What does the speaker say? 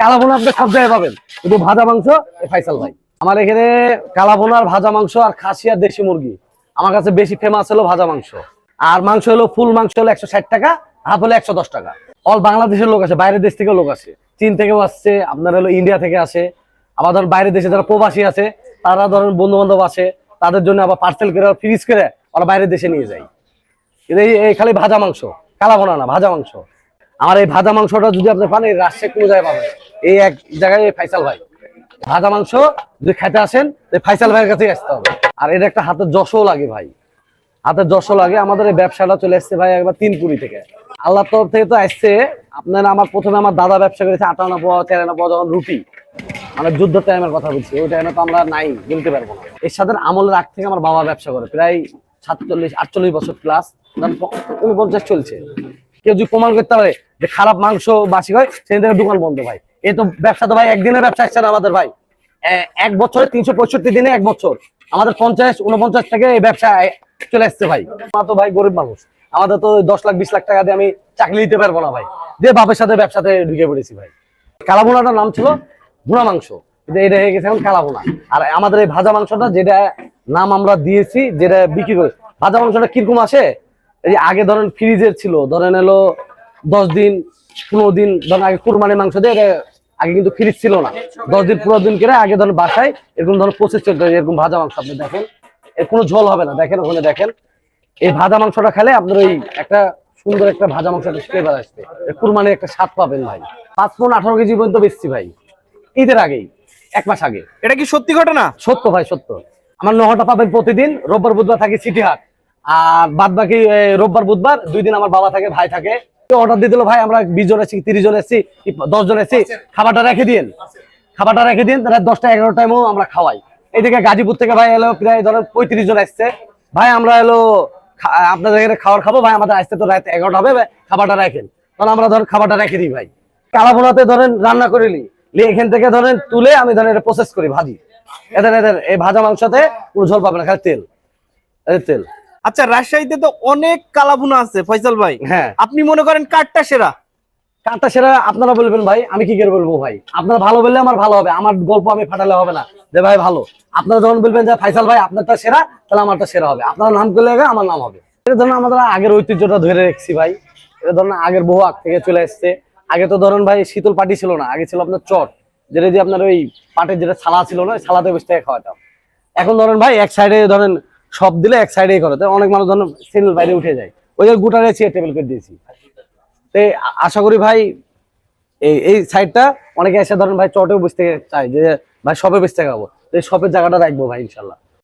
কালাবোনা আপনি সব জায়গায় পাবেন। কিন্তু ভাজা মাংস ফাইসাল ভাই। আমার এখানে কালাবোনার ভাজা মাংস আর খাসি আর দেশি মুরগি। আমার কাছে বেশি ফেমাস হলো ভাজা মাংস। আর মাংস হলো ফুল মাংস হলো একশো ষাট টাকা হাফ হলো একশো দশ টাকা। অল বাংলাদেশের লোক আছে, বাইরের দেশ থেকেও লোক আছে। চীন থেকেও আসছে, আপনার হলো ইন্ডিয়া থেকে আসে। আবার ধরুন বাইরের দেশে যারা প্রবাসী আছে, তারা ধরেন বন্ধু বান্ধব আছে, তাদের জন্য আবার পার্সেল করে ফ্রিজ করে ওরা বাইরের দেশে নিয়ে যায়। এই খালি ভাজা মাংস কালা বোনা না, ভাজা মাংস। আমার এই ভাজা মাংসটা যদি আপনি পান, এই রাজশাহী কোনো জায়গায় পাবেন এই এক জায়গায় ফাইসাল ভাই। ভাজা মাংস, যদি খেতে আসেন ফাইসাল ভাইয়ের কাছেই আসতে হবে। আর এটা একটা হাতের যশও লাগে ভাই। হাতের যশও লাগে। আমাদের এই ব্যবসাটা চলে আসছে ভাই একবার তিন কুড়ি থেকে। আল্লাহর তরফ থেকে তো আসছে আপনার আমার প্রথমে আমার দাদা ব্যবসা করেছে আটানা পাওয়া তেরানা পাওয়া যখন রুটি। মানে যুদ্ধ টাইমের কথা বলছি। ওই টাইমে তো আমরা নাই বলতে পারব না। এর সাথে আমলের আগ থেকে আমার বাবা ব্যবসা করে। প্রায় সাতচল্লিশ, আটচল্লিশ বছর প্লাস উনপঞ্চাশ চলছে। কেউ যদি প্রমাণ করতে পারে যে খারাপ মাংস বাসি হয় সেদিন থেকে দোকান বন্ধ ভাই। এই তো ব্যবসা তো ভাই একদিনের ব্যবসা আসছে আমাদের ভাই। এক বছরে তিনশো পঁয়ষট্টি দিনে এক বছর। আমাদের পঞ্চাশ উনপঞ্চাশ থেকে এই ব্যবসা চলে আসছে ভাই। আমরা তো ভাই গরিব মানুষ। আমাদের তো দশ লাখ, বিশ লাখ টাকা দিয়ে আমি চাকরি দিতে পারব না ভাই। দিয়ে বাপের সাথে ব্যবসাতে ঢুকে পড়েছি ভাই। কালাবোনাটার নাম ছিল ভুনা মাংস। এটা হয়ে গেছে এখন কালাবোনা আর আমাদের এই ভাজা মাংসটা যেটা নাম আমরা দিয়েছি, যেটা বিক্রি করে ভাজা মাংসটা কীরকম আসে? এই যে আগে ধরেন ফ্রিজের ছিল ধরেন এলো দশ দিন পনেরো দিন ধরেন আগে কুরবানির মাংস দিয়ে আগে কিন্তু ফ্রিজ ছিল না। দশ দিন পনেরো দিন করে আগে ধরেন বাসায় এরকম ধরনের প্রসেস চলতে এরকম ভাজা মাংস আপনি দেখেন। এর কোনো ঝোল হবে না দেখেন ওখানে দেখেন। এই ভাজা মাংসটা খেলে আপনার ওই একটা সুন্দর একটা ভাজা মাংস একটা ফ্লেভার আসবে। কুরবানির একটা স্বাদ পাবেন ভাই। পাঁচ পনেরো আঠারো কেজি পর্যন্ত বেচছি ভাই। ঈদের আগেই এক মাস আগে। এটা কি সত্যি ঘটনা? সত্য ভাই সত্য। আমার নহটা পাবেন প্রতিদিন রোববার বুধবার থাকি সিটি হাট আর বাদ বাকি রোববার বুধবার দুই দিন আমার বাবা থাকে ভাই থাকে। অর্ডার দিয়ে দিল ভাই আমরা বিশ জন এসেছি তিরিশ জন এসেছি দশ জন এসেছি। খাবারটা রেখে দিন খাবারটা রেখে দিন রাত দশটা এগারো টাইমও আমরা খাওয়াই। এইদিকে গাজীপুর থেকে ভাই এলো প্রায় ধরেন পঁয়ত্রিশ জন আসছে ভাই আমরা এলো আপনাদের এখানে খাবার খাব ভাই আমাদের আসতে তো রাত এগারোটা হবে খাবারটা রাখেন। তখন আমরা ধরেন খাবারটা রেখে দিই ভাই। কালাভোনাতে ধরেন রান্না করে নিই। এখান থেকে ধরেন তুলে আমি ধরেন এটা প্রসেস করি ভাজি। এদের এদের এই ভাজা মাংসতে কোনো ঝোল পাবে না খালি তেল। তেল। আচ্ছা রাজশাহীতে তো অনেক কালাভুনা আছে ফয়সাল ভাই। হ্যাঁ। আপনি মনে করেন কাঠটা সেরা? কারটা সেরা আপনারা বলবেন ভাই আমি কি করে বলব ভাই? আপনারা ভালো বললে আমার ভালো হবে আমার গল্প আমি ফাটালে হবে না। যে ভাই ভালো। আপনারা যখন বলবেন যে ফাইসাল ভাই আপনারটা সেরা তাহলে আমারটা সেরা হবে। আপনার নাম করলে আগে আমার নাম হবে। এটা ধরুন আমাদের আগের ঐতিহ্যটা ধরে রেখেছি ভাই। এটা ধরুন আগের বহু আগ থেকে চলে এসছে। আগে তো ধরুন ভাই শীতল পাটি ছিল না আগে ছিল আপনার চট। যেটা যে আপনার ওই পাটের যেটা ছালা ছিল না ছালাতে বসে খাওয়াতাম। এখন ধরেন ভাই এক সাইডে ধরেন সব দিলে এক সাইডেই করো। অনেক মানুষ ধরুন সিনেল বাইরে উঠে যায়। ওই জন্য গোটা রেছি টেবিল করে দিয়েছি। তো আশা করি ভাই, এই এই সাইডটা অনেকে এসে ধরেন ভাই চটেও বুঝতে চাই যে, ভাই শপে বসতে খাব। তো এই শপের জায়গাটা রাখব ভাই, ইনশাল্লাহ।